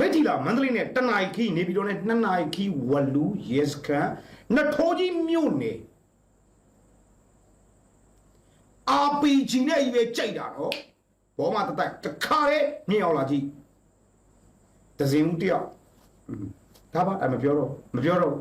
မိထီလာမန္တလေးနဲ့တနင်္လာခီနေပြီးတော့နဲ့နှစ်နာရီခီဝလူရဲစခန်းနှစ်ထိုးကြီးမြို့နယ် RPG နဲ့ကြီးပဲကြိုက်တာတော့ဘောမတတိုက်တခါလေမြင်အောင်လာကြည့်ဒဇင်ဦးတယောက်อืมဒါပါအမပြောတော့မပြောတော့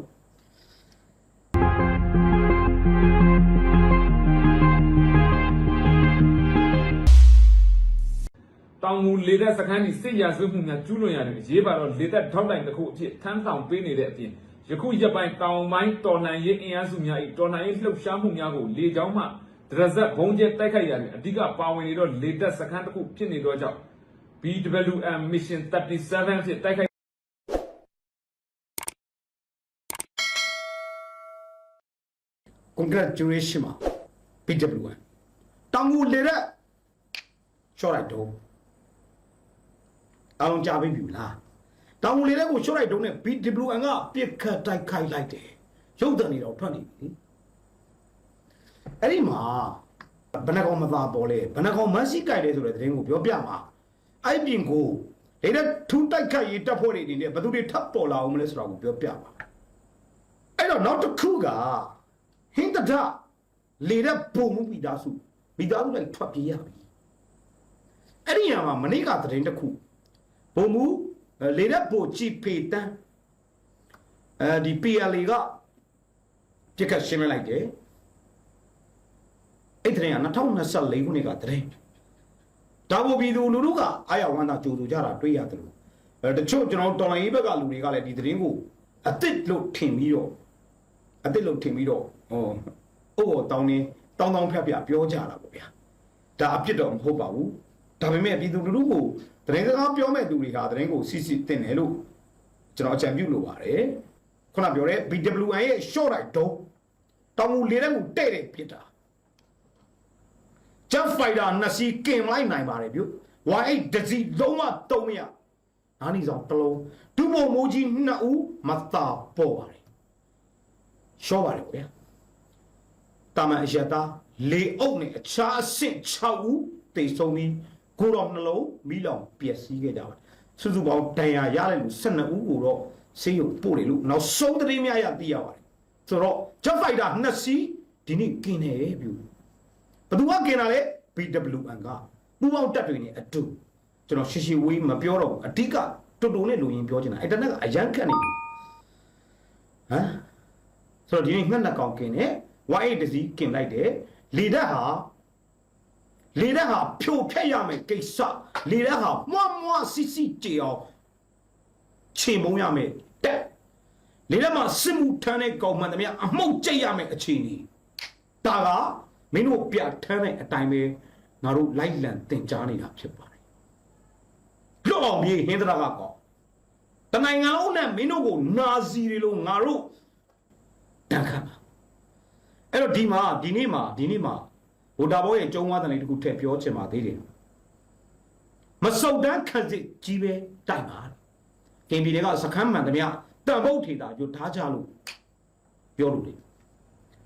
တောင်ငူလေတပ်စခန်းဒီစစ်ရာဇဝတ်မှုများကျူးလွန်ရတယ်အရေးပါတော့လေတပ်ထောက်တိုင်တစ်ခုအဖြစ်ထမ်းဆောင်ပေးနေတဲ့အပြင်ယခုရက်ပိုင်းတောင်ပိုင်းတော်လှန်ရေးအင်အားစုများ၏တော်လှန်ရေးလှုပ်ရှားမှုများကိုလေကြောင်းမှဒရဇက်ဘုံကျဲတိုက်ခိုက်ရတယ်အဓိကပါဝင်နေတော့လေတပ်စခန်းတစ်ခုဖြစ်နေတော့ကြောင့် BWM Mission 37ဖြစ်တိုက်ခိုက် congratulation ပါ BW1 တောင်ငူလေရက်ရှော့လိုက်တော့ အောင်ကြပြီပြီလားတောင်ငူလေရက်ကိုရှော့လိုက်တော့နဲ့ BW1 ကပြစ်ခတ်တိုက်ခိုက်လိုက်တယ်ရုပ်တံနေတော့ထွက်နေပြီအဲ့ဒီမှာဘယ်နှကောင်မသာပေါ်လဲဘယ်နှကောင်မန်းစီကြိုက်တယ်ဆိုတဲ့သတင်းကိုပြောပြမှာအဲ့ပြင်ကိုလေရက်ထူးတိုက်ခိုက်ရေးတပ်ဖွဲ့တွေအနေနဲ့ဘယ်သူတွေထပ်ပေါ်လာအောင်မလဲဆိုတာကိုပြောပြမှာအဲ့တော့နောက်တစ်ခုကဟင်းတဒလေတဲ့ပုံမှုမိသားစုမိသားစုလိုက်ထွက်ပြေးရပြီအဲ့ဒီညမှာမနေ့ကသတင်းတစ်ခု ပုံမှုအဲလေတဲ့ပိုကြည့်ဖေတန်းအဲဒီ PLA ကပြစ်ခတ်ရှင်းလိုက်တယ်အဲ့ဒီက2024ခုနှစ်ကသတင်းဒါဘိုပြည်သူလူထုကအာရဝန္တာကြိုဆိုကြတာတွေ့ရတယ်လို့အဲတချို့ကျွန်တော်တော်လိုင်းရေးဘက်ကလူတွေကလည်းဒီသတင်းကိုအစ်စ်လို့ထင်ပြီးတော့အစ်စ်လို့ထင်ပြီးတော့ဟောအိုးတောင်းနေတောင်းတောင်းဖြတ်ဖြတ်ပြောကြတာပေါ့ဗျာဒါအပြစ်တော့မဟုတ်ပါဘူးဒါပေမဲ့ပြည်သူလူထုကို တရင်စကားပြောမဲ့သူတွေကတရင်ကိုစီစီတင်တယ်လို့ကျွန်တော်အကြံပြုလိုပါတယ်ခုနပြောတဲ့ BWN ရဲ့ short right တော့တောင်းမူလေးတဲ့ကိုတဲ့တဲ့ဖြစ်တာ Jet Fighter နှစ်စီးကင်လိုက်နိုင်ပါတယ်ဗျ။ Y8 ဒစီလုံးဝတုံးမရ။နားနီဆောင်တစ်လုံးဒုဘုံမိုးကြီးနှစ်ဦးမသာပေါ်ပါတယ်။ရှော့ပါတယ်ဗျာ။တာမန်အရတာလေအုပ်နဲ့အခြားအဆင့်6ဦးတိတ်ဆုံးပြီး ကိုတော်နှလုံးမိလောင်ပျက်စီးခဲ့ကြပါတယ်။စုစုပေါင်းဒဏ်ရာရတဲ့လူ12ဦးကိုတော့ဆေးရုံပို့တယ်လို့နောက်ဆုံးသတင်းများရသိရပါတယ်။ဆိုတော့ Jet Fighter နှစ်စီးဒီနေ့กินတယ်ဗျ။ ဘသူကกินတာလဲ BWN ကပူပေါင်းတက်တွေနဲ့အတူကျွန်တော်ရှီရှီဝေးမပြောတော့ဘူးအဓိကတူတူနဲ့လူရင်းပြောချင်တာအဲ့တနက်ကအရန်ခတ်နေပြီဟမ်ဆိုတော့ဒီနေ့ငှက်နှစ်ကောင်กินတယ် Y8 တစီกินလိုက်တယ်လေဓာတ်ဟာ လေဓာတ်ဟာဖြိုဖျက်ရမယ်ကိစ္စလေဓာတ်ဟာမွားမွားစီစီကြေအောင်ချေမုံရမယ်တက်လေဓာတ်မှာစစ်မှုထမ်းတဲ့ကောင်မှန်သမျှအမှုတ်ကျိတ်ရမယ်အခြေအနေဒါကမင်းတို့ပြထမ်းတဲ့အတိုင်းပဲငါတို့လိုက်လံတင် जा နေတာဖြစ်ပါတယ်လွတ်အောင်ပြေးဟင်းသရကကောတနိုင်ငံလုံးနဲ့မင်းတို့ကိုနာဇီတွေလို့ငါတို့တန်ခတ်ပါအဲ့တော့ဒီမှာဒီနေ့မှာဒီနေ့မှာ ဗိုလ်တာဘောရဲ့ကျုံးဝါသနေတစ်ခုထည့်ပြောချင်ပါသေးတယ်မစုံတန်းခက်စစ်ကြီးပဲတိုက်ပါကင်ပြည်တွေကစခန်းမှန်သမျှတန်ဖို့ထေတာကြိုထားကြလို့ပြောလို့တယ်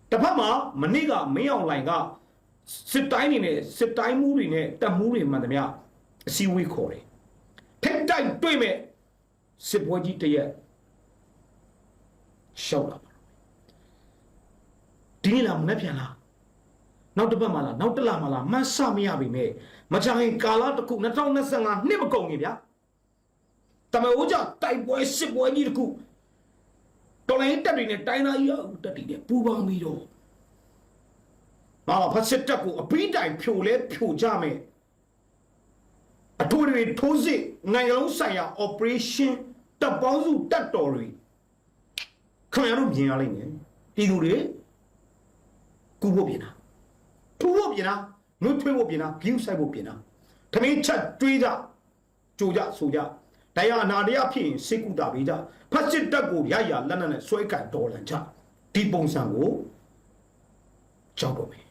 တစ်ဖက်မှာမနေ့ကမင်းအောင်လိုင်ကစစ်တိုင်းနေနဲ့စစ်တိုင်းမှုတွေနဲ့တပ်မှုတွေမှန်သမျှအစည်းအဝေးခေါ်တယ်ထိတ်တိုက်တွေ့မဲ့စစ်ပွဲကြီးတရက်ရှောက်လာပါဒီနေ့လားမနေ့ပြန်လား နောက်တစ်ပတ်မှလားနောက်တစ်လမှလားမဆမရပြီမဲ့မချင်ကာလတစ်ခု2025နှစ်မကုန်ခင်ဗျာတမအိုးကြတိုက်ပွဲစစ်ပွဲကြီးတစ်ခုတော်လိုင်းတက်တွေနဲ့တိုင်းသားကြီးအတက်တွေနဲ့ပူပေါင်းပြီးတော့ဟာဖက်စစ်တက်ကိုအပင်းတိုင်ဖြိုလဲဖြိုကြမယ်အထူးတွေထိုးစစ်နိုင်ငံလုံးဆိုင်ရာ operation တပ်ပေါင်းစုတက်တော်တွေခင်ဗျားတို့မြင်ရလိမ့်မယ်ပြည်သူတွေကူဖို့ပြင်တာထူ ဖို့ပြင်တာနှွေးထွေးဖို့ပြင်တာ view ဆိုင်ဖို့ပြင်တာထမင်းချက်တွေးကြကြိုကြဆိုကြတရားအနာတရားဖြစ်ရင်စိတ်ကူတာပေးကြဖက်စစ်တက်ကိုရရလက်နက်နဲ့ဆွဲကန်တော်လန်ကြဒီပုံစံကိုကြောက်တော့မယ်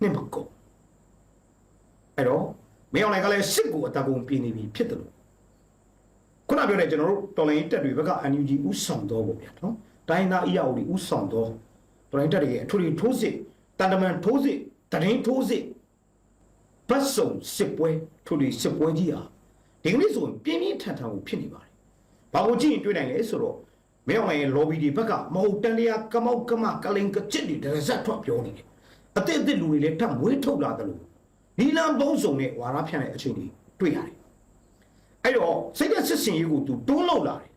နှစ်မကုန်အဲ့တော့မင်းအောင်လိုက်ကလည်းစစ်ကိုအတကုံပြင်းနေပြီဖြစ်တယ်လို့ခုနပြောတဲ့ကျွန်တော်တို့တော်လိုင်းတက်တွေဘက်က NUG ဥဆောင်တော့ပေါ့ဗျာနော်တိုင်းသားအရာဦးဥဆောင်တော့တော်လိုင်းတက်တွေရဲ့အထူးထိုးစစ် တန်တမန်ထိုးစစ်တရင်ထိုးစစ်ဘတ်စုံစစ်ပွဲထို့ဒီစစ်ပွဲကြီးဟာဒီကနေ့ဆိုရင်ပြင်းပြင်းထန်ထန်ကိုဖြစ်နေပါတယ်ဘာကိုကြည့်ရင်တွေ့နိုင်လဲဆိုတော့မင်းအောင်ရဲ့ lobby တွေဘက်ကမဟုတ်တန်တရားကမောက်ကမကလိန်ကချစ်တွေတရဇက်ထွက်ပြောနေတယ်အသစ်အသစ်လူတွေလည်းထပ်မွေးထုတ်လာတယ်လို့နီလန်ဘုံစုံနဲ့ဝါရဖြန့်တဲ့အချိန်တွေတွေ့ရတယ်အဲ့တော့စိတ်သက်စစ်စင်ရေးကိုသူတွန်းလောက်လာတယ်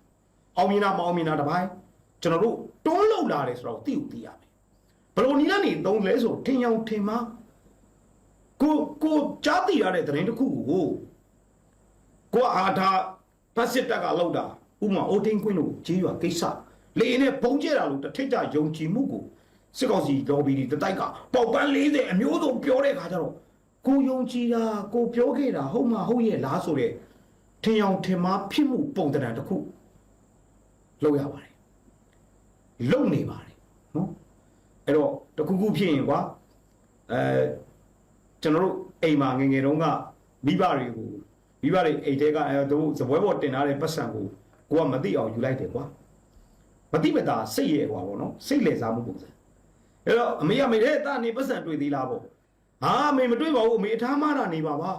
အောင်မြင်တာမအောင်မြင်တာတစ်ပိုင်းကျွန်တော်တို့တွန်းလောက်လာတယ်ဆိုတော့သိကိုသိရမယ် ဘယ်လိုနီလန်နေသုံးလဲဆိုထင်ရောင်ထင်မှားကိုကိုကြားသိရတဲ့သတင်းတစ်ခုကိုကိုကအာသာပတ်စစ်တပ်ကလောက်တာဥပမာအိုတင်းကွင်းတို့ကြီးရွာကိစ္စလေနဲ့ပုံကျဲတာလို့တစ်ထစ်ကြယုံကြည်မှုကိုစစ်ကောင်စီ lobby တွေတစ်တိုက်ကပေါက်ပန်း40အမျိုးစုံပြောတဲ့ခါကျတော့ကိုယုံကြည်တာကိုပြောခဲ့တာဟုတ်မှာဟုတ်ရဲ့လားဆိုတဲ့ထင်အောင်ထင်မှားဖြစ်မှုပုံတံတစ်ခုလောက်ရပါတယ်လုံနေပါတယ်နော် အဲ့တော့တခုခုဖြစ်ရင်ကွာအဲကျွန်တော်တို့အိမ်မှာငယ်ငယ်တုန်းကမိဘတွေကိုမိဘတွေအိမ်တဲကအဲတို့ဇပွဲပေါ်တင်ထားတဲ့ပတ်စံကိုကိုကမသိအောင်ယူလိုက်တယ်ကွာမသိမသာစိတ်ရဲ့ကွာပေါ့နော်စိတ်လေစားမှုပုံစံအဲ့တော့အမေကမေတဲ့တာနေပတ်စံတွေ့သေးလားပေါ့ဟာအမေမတွေ့ပါဘူးအမေအထားမားတာနေပါပါ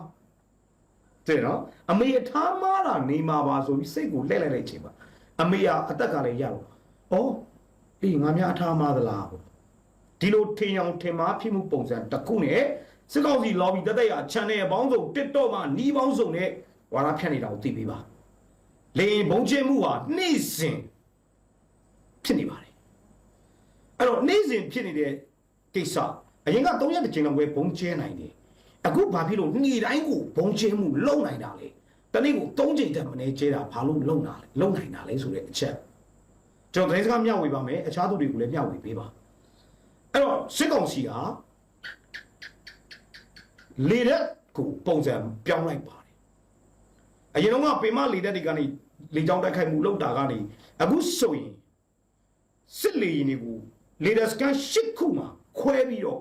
တဲ့နော်အမေအထားမားတာနေမှာပါဆိုပြီးစိတ်ကိုလှည့်လိုက်လိုက်ချိန်ပါအမေကအသက်ကလည်းရတော့ဩအေးငါများအထားမားသလားပေါ့ ဒီလိုထင်အောင်ထင်မှားဖြစ်မှုပုံစံတစ်ခုနဲ့စစ်ကောင်စီ lobby တက်တက်ရ channel ပေါင်းစုံ TikTok မှာနီးပေါင်းစုံနဲ့ဝါရဖြန့်နေတာကိုသိပေးပါလေရင်ဘုံကျဲမှုဟာနေ့စဉ်ဖြစ်နေပါတယ်အဲ့တော့နေ့စဉ်ဖြစ်နေတဲ့ကိစ္စအရင်က3ရက်တစ်ချိန်လောက်ပဲဘုံကျဲနိုင်တယ်အခုဘာဖြစ်လို့နေ့တိုင်းကိုဘုံကျဲမှုလုံနိုင်တာလဲတနေ့ကို3ချိန်တက်မနေကျဲတာဘာလို့လုံတာလဲလုံနိုင်တာလဲဆိုတဲ့အချက်ကျွန်တော်သတင်းစကားမျှဝေပါမယ်အခြားသူတွေကိုလည်းမျှဝေပေးပါ အဲ့တော့စစ်ကောင်စီကလေရက်ကိုပုံစံပြောင်းလိုက်ပါတယ်အရင်တော့ကပေမလေရက်တွေကနေလေကြောင်းတိုက်ခိုက်မှုလုပ်တာကနေအခုဆိုရင်စစ်လေရင်တွေကိုလေဒက်စကန်ရှစ်ခုမှာခွဲပြီးတော့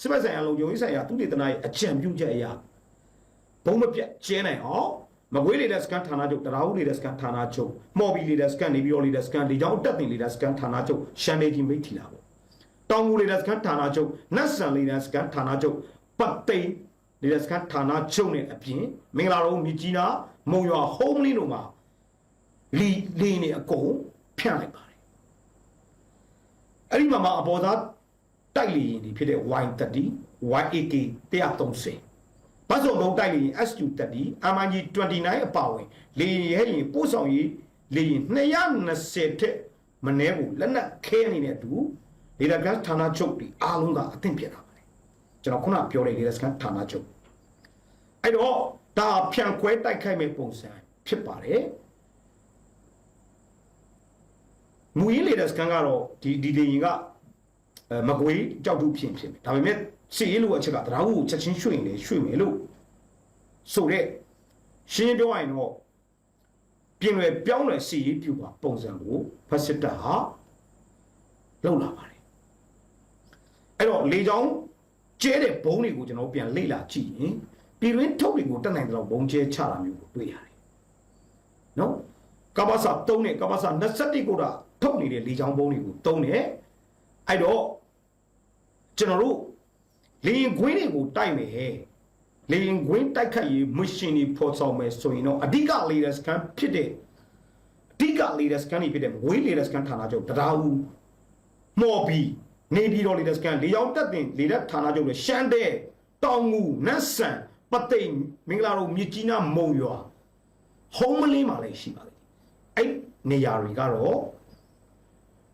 စစ်ဘက်ဆိုင်ရာလုံခြုံရေးဆိုင်ရာသူတေသနာရဲ့အကြံပြုချက်အရာဘုံမပြတ်ကျဲနိုင်အောင်မကွေးလေဒက်စကန်ဌာနချုပ်တရားဦးလေဒက်စကန်ဌာနချုပ်မော်ဘီလေဒက်စကန်နေပြီးတော့လေဒက်စကန်လေကြောင်းတက်တင်လေဒက်စကန်ဌာနချုပ်ရှမ်းနေကြီးမိတ်ထီလာပေါ့ တောင်ငူလေဒက်စကန်ဌာနချုပ်နတ်ဆန်လေဒက်စကန်ဌာနချုပ်ပတ်သိန်းလေဒက်စကန်ဌာနချုပ်နဲ့အပြင်မင်္ဂလာတုံးမြကြီးနာမုံရွာဟုံးလင်းတို့မှာလီလင်းနေအကုန်ဖြန့်လိုက်ပါတယ်အဲ့ဒီမှာမှာအပေါ်သားတိုက်လီရင်ဒီဖြစ်တဲ့ Y30 YAK 130ဘတ်စုံလုံးတိုက်လီရင် SU30 MG 29အပါဝင်လေရင်ရဲရင်ပို့ဆောင်ရေးလေရင်220ထက်မနှဲကိုလက်နက်ခဲအနေနဲ့တူ လေဒါကဌာနချုပ်ဒီအားလုံးကအသင့်ပြတာပါလေကျွန်တော်ခုနပြောတဲ့လေဒါစကန်ဌာနချုပ်အဲ့တော့ဒါဖြန့်ခွဲတိုက်ခိုက်မဲ့ပုံစံဖြစ်ပါတယ်မူရင်းလေဒါစကန်ကတော့ဒီဒီလေရင်ကအဲမကွေးကြောက်တူဖြစ်ဖြစ်မယ်ဒါပေမဲ့စီရင်လို့အချက်ကတရားဟုချက်ချင်းရွှေ့ရင်လေရွှေ့မယ်လို့ဆိုတော့ရှင်းပြောရရင်တော့ပြင်လွယ်ပြောင်းလွယ်စီရေးပြူပါပုံစံကိုဖက်စစ်တပ်ဟာလောက်လာပါတယ် အဲ့တော့လေချောင်းကျဲတဲ့ဘုံတွေကိုကျွန်တော်ပြန်လေ့လာကြည့်ရင်ပြည်တွင်းထုတ်တွေကိုတက်နိုင်တဲ့လောက်ဘုံကျဲချတာမျိုးကိုတွေ့ရတယ်နော်ကပ္ပစာ3နဲ့ကပ္ပစာ21ကိုတာထုတ်နေတဲ့လေချောင်းဘုံတွေကို3နဲ့အဲ့တော့ကျွန်တော်တို့လေရင်ခွင်းတွေကိုတိုက်မယ်လေရင်ခွင်းတိုက်ခတ်ရေးမရှင်တွေဖော်ဆောင်မယ်ဆိုရင်တော့အဓိကလေဒက်စကန်ဖြစ်တဲ့အဓိကလေဒက်စကန်တွေဖြစ်တဲ့ဝေးလေဒက်စကန်ဌာနချုပ်တရားဦးမော်ဘီ နေပြည်တော်လေဒက်စကန်လေရောက်တက်တင်လေဒက်ဌာနချုပ်လေရှမ်းတဲ့တောင်ငူနတ်ဆန်ပသိမ်မင်္ဂလာတို့မြစ်ကြီးနားမုံရွာဟုံးမလင်းမှာလည်းရှိပါလိမ့်အဲ့နေရာတွေကတော့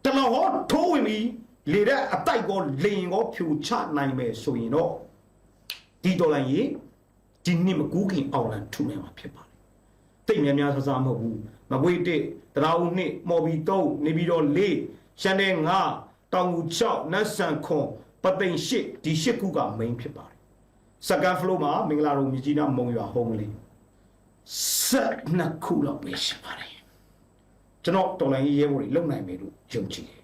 တလဟောထိုးဝင်ပြီးလေတဲ့အတိုက်ကောလေရင်ကောဖြူချနိုင်မယ်ဆိုရင်တော့ဒီဒေါ်လာကြီးဒီနှစ်မကူးခင်အောင်လန်ထူမယ်မှာဖြစ်ပါလေတိတ်များများဆဆမဟုတ်ဘူးမပွေးတစ်တရားဦးနှစ်မော်ဘီတုံးနေပြီးတော့လေးရှမ်းတဲ့ငါ တောင်ငူ6နတ်ဆန်ခွန်ပသိမ်ရှစ်ဒီရှစ်ခုက main ဖြစ်ပါတယ်စကန်ဖလိုမှာမင်္ဂလာတော်မြကြီးနားမုံရွာဟုံးလေးဆက်နှစ်ခုတော့ပဲရှိပါတယ်ကျွန်တော်တော်လိုင်းရေးရဲဘော်တွေလုံနိုင်မယ်လို့ယုံကြည်တယ်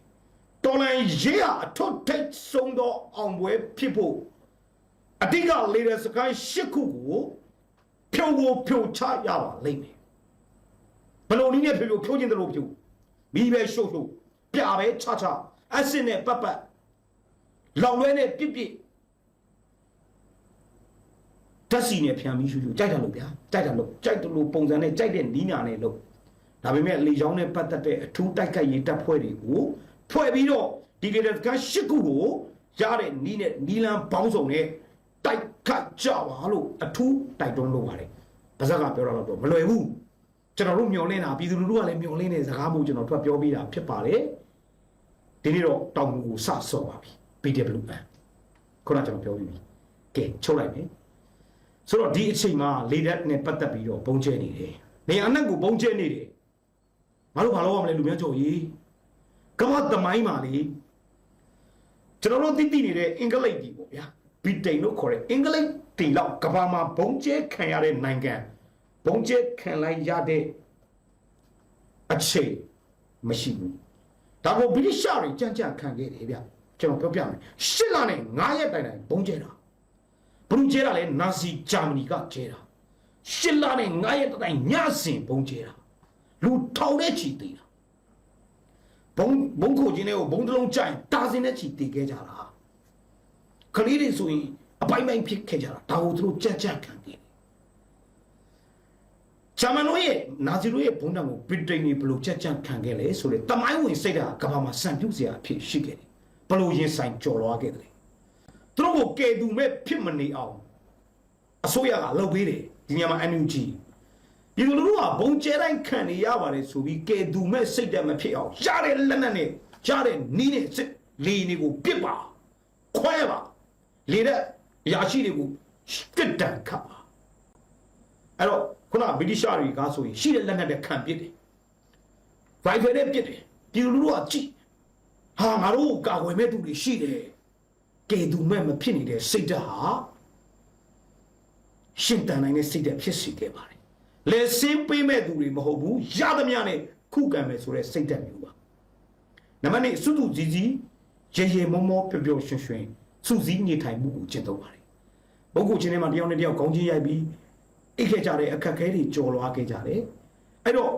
တော်လိုင်းရေးဟာအထွတ်ထိပ်ဆုံးသောအောင်ပွဲဖြစ်ဖို့အတိကလေဒစကိုင်းရှစ်ခုကိုဖြုံကိုဖြုံချရပါလိမ့်မယ်ဘယ်လိုနည်းနဲ့ဖြုံဖြုံဖြုံချင်းတယ်လို့ဖြုံမိပဲရှုပ်ရှုပ်ပြပဲချချ အဆစ်နဲ့ပတ်ပတ်လောင်လွဲနဲ့ပြစ်ပြစ်တဓာတ်စီနဲ့ဖြန်ပြီးရှူရှူကြိုက်တယ်လို့ဗျာကြိုက်တယ်လို့ကြိုက်တယ်လို့ပုံစံနဲ့ကြိုက်တဲ့နီးညာနဲ့လို့ဒါပေမဲ့လေချောင်းနဲ့ပတ်သက်တဲ့အထူးတိုက်ခိုက်ရေးတပ်ဖွဲ့တွေကိုဖွဲ့ပြီးတော့ဒီလေတပ်ကရှစ်ခုကိုရတဲ့နီးနဲ့နီလန်ဘောင်းဆောင်နဲ့တိုက်ခိုက်ကြပါလို့အထူးတိုက်တွန်းလုပ်ပါတယ်ပါဇက်ကပြောတာတော့မလွယ်ဘူးကျွန်တော်တို့မျှော်လင့်တာပြည်သူလူထုကလည်းမျှော်လင့်တဲ့စကားမျိုးကျွန်တော်ထွက်ပြောပေးတာဖြစ်ပါတယ် ဒီနေ့တော့တောင်ငူကိုစဆော့ပါပြီ BW ပန်ခုနကကျွန်တော်ပြောပြီးပြီကဲချုပ်လိုက်မယ်ဆိုတော့ဒီအချိန်မှာလေတက်နဲ့ပတ်သက်ပြီးတော့ပုံကျဲနေတယ်နေရာနဲ့ကိုပုံကျဲနေတယ်ငါတို့ဘာလုပ်ရမလဲလူများကြော်ကြီးကမ္ဘာသမိုင်းမှာလေကျွန်တော်တို့သိသိနေတဲ့အင်္ဂလိပ်ကြီးပေါ့ဗျာဘီတိန်လို့ခေါ်တဲ့အင်္ဂလိပ်တီလောက်ကမ္ဘာမှာဘုံကျဲခံရတဲ့နိုင်ငံဘုံကျဲခံလိုက်ရတဲ့အချိန်မရှိဘူး ဒါကိုဗြိတိရှတွေကြံ့ကြံ့ခံခဲ့တယ်ဗျကျွန်တော်ပြောပြမယ်ရှစ်လနဲ့9ရက်တိုင်တိုင်ဘုံကျဲတာဘုံကျဲတာလဲနာဇီဂျာမနီကကျဲတာရှစ်လနဲ့9ရက်တိုင်ညစဉ်ဘုံကျဲတာလူထောင်တဲ့ချီသေးတာဘုံဘုံကိုချင်းတွေကိုဘုံတစ်လုံးကြိုင်တာစင်တဲ့ချီတည်ခဲ့ကြတာကလေးတွေဆိုရင်အပိုင်းပိုင်းဖြစ်ခဲ့ကြတာဒါကိုသူတို့ကြက်ကြက်ခံခဲ့တယ် ဂျာမန်တို့ရဲ့နာဇီတို့ရဲ့ဘုံတံကိုဗြိတိန်တွေဘယ်လိုကြက်ကြက်ခံခဲ့လဲဆိုတဲ့တမိုင်းဝင်စိတ်ဓာတ်ကကမ္ဘာမှာစံပြုစရာအဖြစ်ရှိခဲ့တယ်ဘယ်လိုရင်ဆိုင်ကြော်လွားခဲ့တယ်သူတို့ကိုကယ်သူမဲ့ဖြစ်မနေအောင်အစိုးရကလုပ်ပေးတယ်ဒီညမှာ NUG ဒီလိုလူတို့ကဘုံကျဲတိုင်းခံနေရပါတယ်ဆိုပြီးကဲသူမဲ့စိတ်တက်မဖြစ်အောင်ရတဲ့လက်နက်နဲ့ရတဲ့နီးနဲ့စစ်လီနေကိုပစ်ပါခွဲပါလေတဲ့အရာရှိတွေကိုကစ်တန်ခတ်ပါအဲ့တော့ ခုနဗြိတိရှတွေကဆိုရင်ရှိတဲ့လက်နက်နဲ့ခံပစ်တယ်ရိုင်ဖယ်နဲ့ပစ်တယ်ဒီလူတို့ကကြည့်ဟာငါတို့ကိုကာကွယ်မဲ့သူတွေရှိတယ်ကဲသူမဲ့မဖြစ်နေတဲ့စိတ်ဓာတ်ဟာရှင်တန်နိုင်တဲ့စိတ်ဓာတ်ဖြစ်စေခဲ့ပါတယ်လေစင်းပေးမဲ့သူတွေမဟုတ်ဘူးရသမျှနဲ့ခုခံမယ်ဆိုတဲ့စိတ်ဓာတ်မျိုးပါနံပါတ်1စုစုကြီးကြီးရေရေမောမောပျော်ပျော်ရွှင်ရွှင်စုစည်းနေထိုင်မှုကိုကျင့်သုံးပါတယ်ပုဂ္ဂိုလ်ချင်းတွေမှာတယောက်နဲ့တယောက်ခေါင်းချင်းရိုက်ပြီး အိတ်ခဲ့ကြတဲ့အခက်အခဲတွေကြော်လွားခဲ့ကြတယ်အဲ့တော့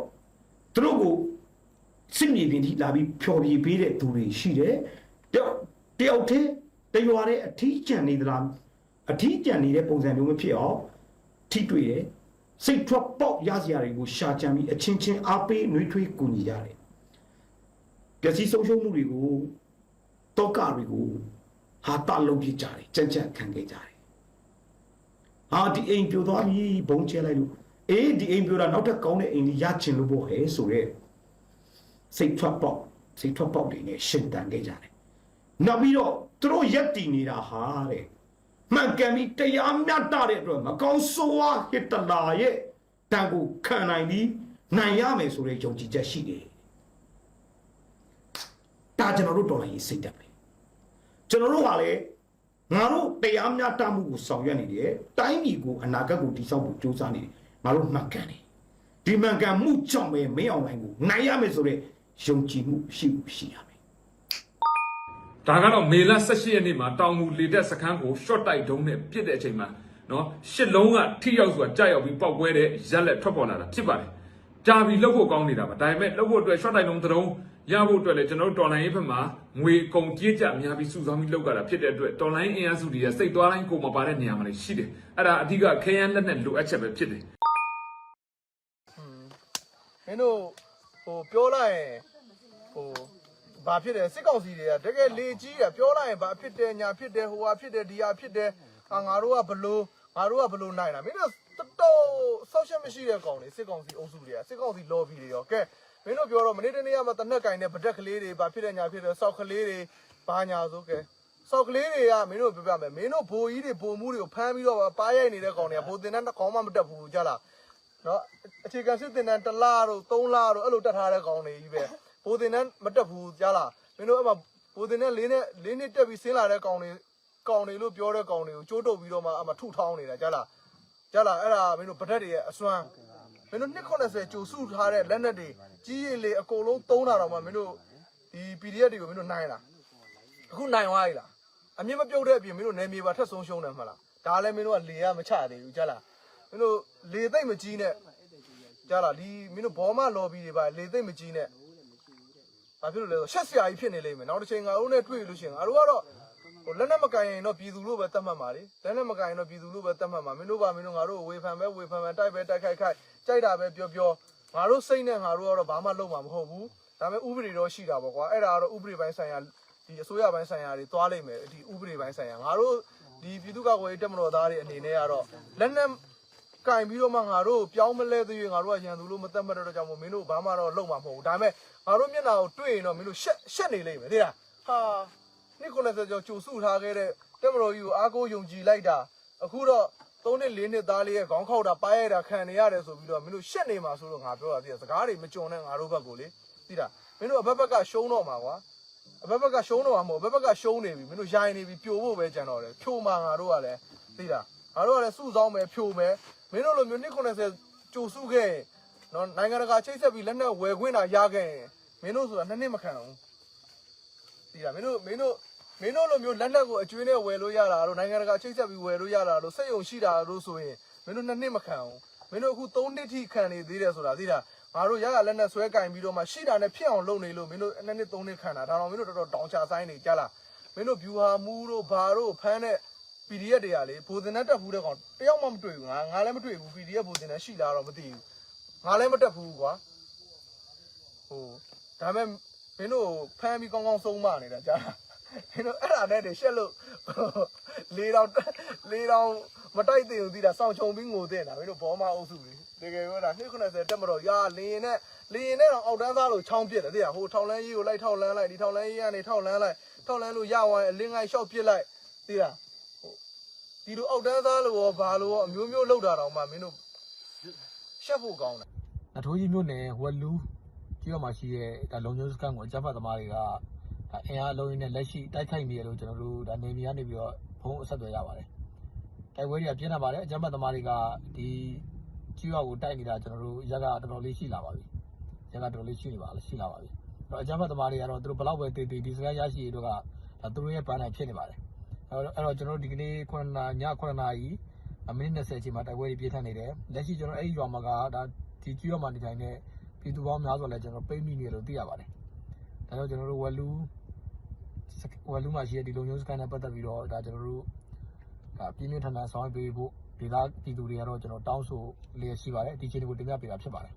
သူတို့ကိုစစ်မြေပြင်ထိလာပြီးဖျော်ဖြေပေးတဲ့သူတွေရှိတယ်တယောက်တယောက်တည်းတရွာတဲ့အထီးကျန်နေသလားအထီးကျန်နေတဲ့ပုံစံမျိုးမဖြစ်အောင်ထိတွေ့တယ်စိတ်ထွက်ပေါက်ရစရာတွေကိုရှာကြံပြီးအချင်းချင်းအားပေးနှွေးထွေးကူညီကြတယ်ပျက်စီးဆုံးရှုံးမှုတွေကိုတောကတွေကိုဟာတလုံးပြကြတယ်ကြက်ကြက်ခံခဲ့ကြတယ် ဟာဒီအိမ်ပြိုသွားပြီဘုံကျဲလိုက်လို့အေးဒီအိမ်ပြိုတာနောက်ထပ်ကောင်းတဲ့အိမ်ကြီးရချင်လို့ပေါ့ဟဲ့ဆိုတော့စိတ်ထွက်ပေါက်စိတ်ထွက်ပေါက်တွေနဲ့ရှင်တန်ခဲ့ကြတယ်နောက်ပြီးတော့သူတို့ရက်တည်နေတာဟာတဲ့မှန်ကန်ပြီးတရားမျှတတဲ့အတွက်မကောင်းဆိုးဝါးဟစ်တလာရဲ့တန်ကိုခံနိုင်ပြီးနိုင်ရမယ်ဆိုတဲ့ယုံကြည်ချက်ရှိတယ်ဒါကျွန်တော်တို့တော်လိုင်းရေးစိတ်တက်ပဲကျွန်တော်တို့ကလည်း ငါတို့တရားမျှတမှုကိုဆောင်ရွက်နေတယ်တိုင်းပြည်ကိုအနာဂတ်ကိုတည်ဆောက်ဖို့ကြိုးစားနေတယ်ငါတို့မှန်ကန်တယ်ဒီမှန်ကန်မှုကြောင့်ပဲမင်းအောင်နိုင်ကိုနိုင်ရမယ်ဆိုတဲ့ယုံကြည်မှုရှိဖို့ရှိရမယ်ဒါကတော့မေလ18ရက်နေ့မှာတောင်ငူလေတက်စခန်းကို short တိုက်တုံးနဲ့ပြစ်တဲ့အချိန်မှာနော်ရှစ်လုံးကထိရောက်စွာကြာရောက်ပြီးပောက်ကွဲတဲ့ရက်လက်ထွက်ပေါ်လာတာဖြစ်ပါတယ်။ကြာပြီးလှုပ်ဖို့ကောင်းနေတာပါဒါပေမဲ့လှုပ်ဖို့အတွက် short တိုက်တုံးတစ်လုံး ရဖို့အတွက်လည်းကျွန်တော်တို့တော်လိုင်းရေးဘက်မှာငွေကုန်ကြေးကြများပြီးစုဆောင်းပြီးလှုပ်ကြတာဖြစ်တဲ့အတွက်တော်လိုင်းအင်အားစုတွေကစိတ်သွားတိုင်းကိုမပါတဲ့နေရာမှာလည်းရှိတယ်။အဲ့ဒါအဓိကခဲယမ်းလက်နဲ့လိုအပ်ချက်ပဲဖြစ်တယ်မင်းတို့ဟိုပြောလိုက်ရင်ဟိုဘာဖြစ်တယ်စစ်ကောင်စီတွေကတကယ်လေကြီးတာပြောလိုက်ရင်ဘာဖြစ်တယ်ညာဖြစ်တယ်ဟိုဟာဖြစ်တယ်ဒီဟာဖြစ်တယ်ဟာငါတို့ကဘလို့ငါတို့ကဘလို့နိုင်တာမင်းတို့တော်တော်ဆောက်ရှက်မရှိတဲ့ကောင်တွေစစ်ကောင်စီအုပ်စုတွေကစစ်ကောင်စီ lobby တွေရောကဲ မင်းတို့ပြောတော့မနေ့တနေ့ကမှတနက်ကင်တဲ့ဗဒက်ကလေးတွေဘာဖြစ်တယ်ညာဖြစ်တယ်စောက်ကလေးတွေဘာညာဆိုကဲစောက်ကလေးတွေကမင်းတို့ပြောပြမယ်မင်းတို့ဘိုးကြီးတွေဘိုးမှုတွေကိုဖမ်းပြီးတော့ပါရိုက်နေတဲ့ကောင်တွေကဘိုးတင်တဲ့ကောင်မှမတက်ဘူးကြလားနော်အခြေခံစစ်တင်တန်းတစ်လတို့သုံးလတို့အဲ့လိုတက်ထားတဲ့ကောင်တွေကြီးပဲဘိုးတင်တန်းမတက်ဘူးကြားလားမင်းတို့အဲ့မှာဘိုးတင်တန်းလေးနဲ့လေးနှစ်တက်ပြီးဆင်းလာတဲ့ကောင်တွေကောင်တွေလို့ပြောတဲ့ကောင်တွေကိုကျိုးတုပ်ပြီးတော့မှအဲ့မှာထုထောင်းနေတာကြားလားကြားလားအဲ့ဒါမင်းတို့ဗဒက်တွေရဲ့အစွမ်း မင်းတို့290ကြိုစုထားတဲ့လက်နက်တွေကြီးရင်လေအကုန်လုံးသုံးတာတော့မှမင်းတို့ဒီ PDF တွေကိုမင်းတို့နိုင်လားအခုနိုင်သွားပြီလားအမြင့်မပြုတ်တဲ့အပြင်မင်းတို့နယ်မြေပါထက်ဆုံးရှုံးတယ်မှတ်လားဒါလည်းမင်းတို့ကလေရမချသေးဘူးကြားလားမင်းတို့လေသိမ့်မကြီးနဲ့ကြားလားဒီမင်းတို့ဘောမလော်ဘီတွေပါလေသိမ့်မကြီးနဲ့ဘာဖြစ်လို့လဲဆိုရှက်ဆရာကြီးဖြစ်နေလိမ့်မယ်နောက်တစ်ချိန်ငါတို့နဲ့တွေ့လို့ရှိရင်ငါတို့ကတော့ ဟိုလက်နဲ့မကန်ရင်တော့ပြည်သူလို့ပဲတတ်မှတ်ပါလေလက်နဲ့မကန်ရင်တော့ပြည်သူလို့ပဲတတ်မှတ်ပါမင်းတို့ပါမင်းတို့ငါတို့ဝေဖန်ပဲဝေဖန်ပဲတိုက်ပဲတိုက်ခိုက်ခိုက်ကြိုက်တာပဲပြောပြောငါတို့စိတ်နဲ့ငါတို့ကတော့ဘာမှလုပ်မှာမဟုတ်ဘူးဒါပေမဲ့ဥပဒေတော့ရှိတာပေါ့ကွာအဲ့ဒါကတော့ဥပဒေပိုင်းဆိုင်ရာဒီအစိုးရပိုင်းဆိုင်ရာတွေသွားလိမ့်မယ်ဒီဥပဒေပိုင်းဆိုင်ရာငါတို့ဒီပြည်သူ့ကော်ရေးတက်မတော်သားတွေအနေနဲ့ကတော့လက်နဲ့ကင်ပြီးတော့မှငါတို့ပြောင်းမလဲသေးရင်ငါတို့ကရန်သူလို့မတတ်မှတ်တော့ကြောင့်မို့မင်းတို့ဘာမှတော့လုပ်မှာမဟုတ်ဘူးဒါပေမဲ့ငါတို့မျက်နှာကိုတွေ့ရင်တော့မင်းတို့ရှက်ရှက်နေလိမ့်မယ်သိလားဟာ နှစ်90ကျော်ကြိုစုထားခဲ့တဲ့တက်မတော်ကြီးကိုအားကိုးယုံကြည်လိုက်တာအခုတော့3နှစ်4နှစ်သားလေးရဲ့ခေါင်းခောက်တာပါရတာခံနေရတယ်ဆိုပြီးတော့မင်းတို့ရှက်နေမှာဆိုတော့ငါပြောတာသိလားစကားတွေမကြုံနဲ့ငါတို့ဘက်ကိုလေသိလားမင်းတို့အဘက်ဘက်ကရှုံးတော့မှာကွာအဘက်ဘက်ကရှုံးတော့မှာမဟုတ်အဘက်ဘက်ကရှုံးနေပြီမင်းတို့ရိုင်းနေပြီပြိုဖို့ပဲကြံတော့တယ်ဖြိုမှာငါတို့ကလည်းသိလားငါတို့ကလည်းစုဆောင်းမယ်ဖြိုမယ်မင်းတို့လိုမျိုးနှစ်90ကြိုစုခဲ့ရင်နော်နိုင်ငံတကာချိတ်ဆက်ပြီးလက်နဲ့ဝယ်ခွင့်တာရခဲ့ရင်မင်းတို့ဆိုတာနှစ်နှစ်မခံဘူးသိလားမင်းတို့မင်းတို့ မင်းတို့လိုမျိုးလက်နက်ကိုအကျွေးနဲ့ဝယ်လို့ရတာတို့နိုင်ငံတကာချိတ်ဆက်ပြီးဝယ်လို့ရတာတို့စက်ယုံရှိတာတို့ဆိုရင်မင်းတို့နှစ်နှစ်မခံဘူးမင်းတို့အခု3နှစ်ထိခံနေသေးတယ်ဆိုတာသိလားငါတို့ရရလက်နဲ့ဆွဲကင်ပြီးတော့မှရှိတာနဲ့ဖြစ်အောင်လုပ်နေလို့မင်းတို့နှစ်နှစ်3နှစ်ခံတာဒါတော့မင်းတို့တော်တော်တောင်ချဆိုင်နေကြလားမင်းတို့ view ဟာမူတို့ဘာတို့ဖမ်းတဲ့ PDF တွေကလေဘိုးစင်နဲ့တက်ဘူးတဲ့ကောင်တယောက်မှမတွေ့ဘူးငါငါလည်းမတွေ့ဘူး PDF ဘိုးစင်နဲ့ရှိလားတော့မသိဘူးငါလည်းမတက်ဘူးကွာဟိုဒါပေမဲ့မင်းတို့ဖမ်းပြီးကောင်းကောင်းဆုံးမနေတာကြားလား မင်းတို့အဲ့ဒါနဲ့တည်းရှက်လို့လေးတောင်လေးတောင်မတိုက်သေးဘူးသိတာစောင့်ချုံပြီးငိုတဲ့တာမင်းတို့ဘောမအုပ်စုလေတကယ်ပြောတာ290တက်မတော့ရာလင်းနဲ့လင်းနဲ့တော့အောက်တန်းသားလို့ချောင်းပြစ်တယ်သိလားဟိုထောက်လန်းကြီးကိုလိုက်ထောက်လန်းလိုက်ဒီထောက်လန်းကြီးကနေထောက်လန်းလိုက်ထောက်လန်းလို့ရသွားရင်အလင်းငိုင်းရှောက်ပြစ်လိုက်သိလားဒီလိုအောက်တန်းသားလို့ရောဘာလို့ရောအမျိုးမျိုးလောက်တာတောင်မှမင်းတို့ရှက်ဖို့ကောင်းတယ်နထိုးကြီးမြို့နယ်ဝက်လူးကြီးတော်မှာရှိတဲ့ဒါလုံမျိုးစကန်ကိုအကြမ်းဖက်သမားတွေကဒါ အင်အားအလုံးရင်းနဲ့လက်ရှိတိုက်ခိုက်နေရလို့ကျွန်တော်တို့ဒါနေပြည်ကနေပြီးတော့ဖုန်းအဆက်သွယ်ရပါတယ်တိုက်ပွဲတွေကပြင်းထန်ပါတယ်အကြမ်းဖက်သမားတွေကဒီကြီးတော်ကိုတိုက်နေတာကျွန်တော်တို့ရက်ကတော်တော်လေးရှိလာပါပြီရက်ကတော်တော်လေးရှိနေပါလားရှိလာပါပြီအဲ့တော့အကြမ်းဖက်သမားတွေကတော့သူတို့ဘလောက်ပဲတည်တည်ဒီစကားရရှိရတော့ကဒါသူတို့ရဲ့ပန်းနိုင်ဖြစ်နေပါတယ်အဲ့တော့အဲ့တော့ကျွန်တော်တို့ဒီကနေ့9နာည9နာရီအမိနစ်20အချိန်မှာတိုက်ပွဲတွေပြင်းထန်နေတယ်လက်ရှိကျွန်တော်အဲ့ဒီရွာမှာကဒါဒီကြီးတော်မှာနေထိုင်တဲ့ပြည်သူပေါင်းများစွာလည်းကျွန်တော်ပိတ်မိနေတယ်လို့သိရပါတယ်ဒါကြောင့်ကျွန်တော်တို့ဝက်လူ ဝက်လူမှာရှိတဲ့ဒီလိုမျိုးစကန်နဲ့ပတ်သက်ပြီးတော့ဒါကျွန်တော်တို့ဒါပြင်းပြထန်ထန်ဆောင်ရွက်ပေးဖို့ဒေသပြည်သူတွေကတော့ကျွန်တော်တောင်းဆိုလျက်ရှိပါတယ်ဒီချိန်ကိုတင်ပြပေးတာဖြစ်ပါတယ်